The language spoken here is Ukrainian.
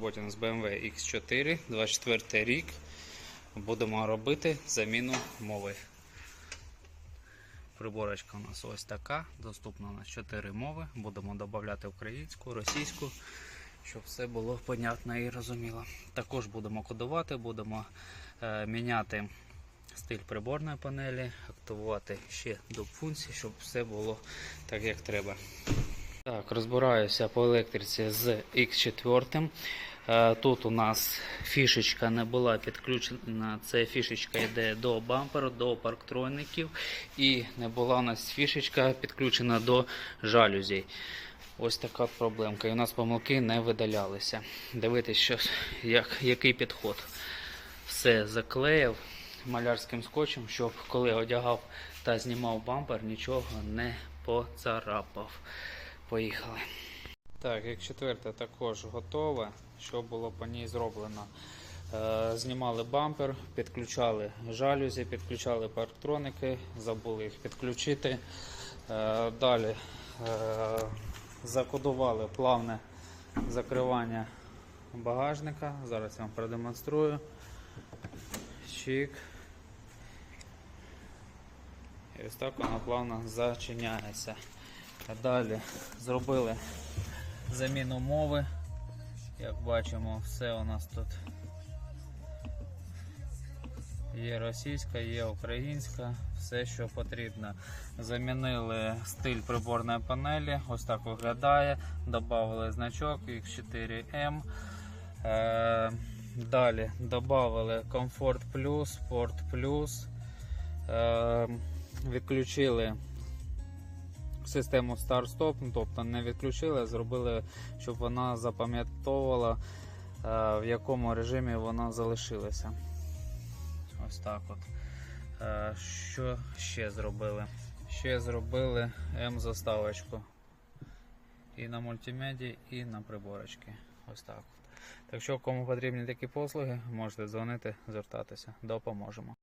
роботі у нас BMW X4, 24 рік. Будемо робити заміну мови. Приборочка у нас ось така. Доступна у нас 4 мови. Будемо додати українську, російську, щоб все було понятно і розуміло. Також будемо кодувати, будемо е, міняти стиль приборної панелі, активувати ще доп. функції, щоб все було так, як треба. Так, розбираюся по електриці з X4. Е, Тут у нас фішечка не була підключена. Це фішечка йде до бамперу, до парктроників. І не була у нас фішечка підключена до жалюзей. Ось така проблемка. І у нас помилки не видалялися. Дивитись, що, як, який підход. Все заклеїв малярським скотчем, щоб коли одягав та знімав бампер, нічого не поцарапав. Поїхали. Так, як четверте також готове. Що було по ній зроблено? Е, знімали бампер, підключали жалюзі, підключали парктроники, забули їх підключити. Е, далі е, закодували плавне закривання багажника. Зараз я вам продемонструю. Чик. І ось так вона плавно зачиняється. Далі зробили заміну мови. Як бачимо, все у нас тут є російська, є українська, все, що потрібно. Замінили стиль приборної панелі, ось так виглядає. Добавили значок X4M. Е, далі додали Comfort Plus, Sport Plus. Е, відключили систему Start-Stop, ну, тобто не відключили, а зробили, щоб вона запам'ятовувала, е, в якому режимі вона залишилася. Ось так от. Е, Що ще зробили? Ще зробили М-заставочку. І на мультимеді, і на приборочки. Ось так. Так що, кому потрібні такі послуги, можете дзвонити, звертатися. Допоможемо.